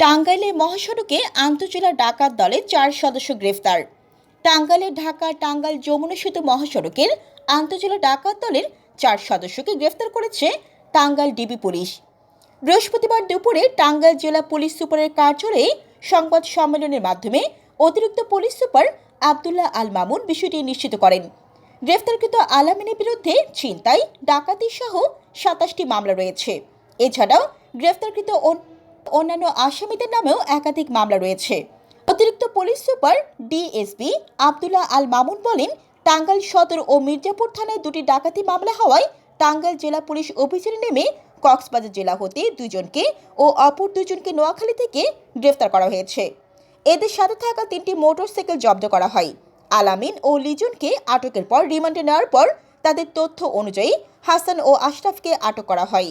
টাঙ্গাইলে মহাসড়কে আন্তজেলা ডাকাত দলের চার সদস্য গ্রেফতার। টাঙ্গাইলে ঢাকা টাঙ্গাইল যমুনা সেতু মহাসড়কের আন্তজেলা ডাকাত দলের চার সদস্যকে গ্রেফতার করেছে টাঙ্গাইল ডিবি পুলিশ। বৃহস্পতিবার দুপুরে টাঙ্গাইল জেলা পুলিশ সুপারের কার্যালয়ে সংবাদ সম্মেলনের মাধ্যমে অতিরিক্ত পুলিশ সুপার আবদুল্লাহ আল মামুন বিষয়টি নিশ্চিত করেন। গ্রেফতারকৃত আলামিনের বিরুদ্ধে ছিনতাই ডাকাতি সহ সাতাশটি মামলা রয়েছে। এছাড়াও গ্রেফতারকৃত অন্যান্য আসামিদের নামেও একাধিক মামলা রয়েছে। অতিরিক্ত police super DSP Abdullah Al Mamun বলেন, টাঙ্গাইল সদর ও মির্জাপুর থানায় দুটি ডাকাতি মামলা হওয়ায় টাঙ্গাইল জেলা পুলিশ অভিযানে নেমে কক্সবাজার জেলা হতে দুজনকে ও অপর দুজনকে নোয়াখালী থেকে গ্রেফতার করা হয়েছে। এদের সাথে থাকা তিনটি মোটরসাইকেল জব্দ করা হয়। আলামিন ও লিজনকে আটকের পর, রিমান্ডে নেওয়ার পর তাদের তথ্য অনুযায়ী হাসান ও আশরাফকে আটক করা হয়।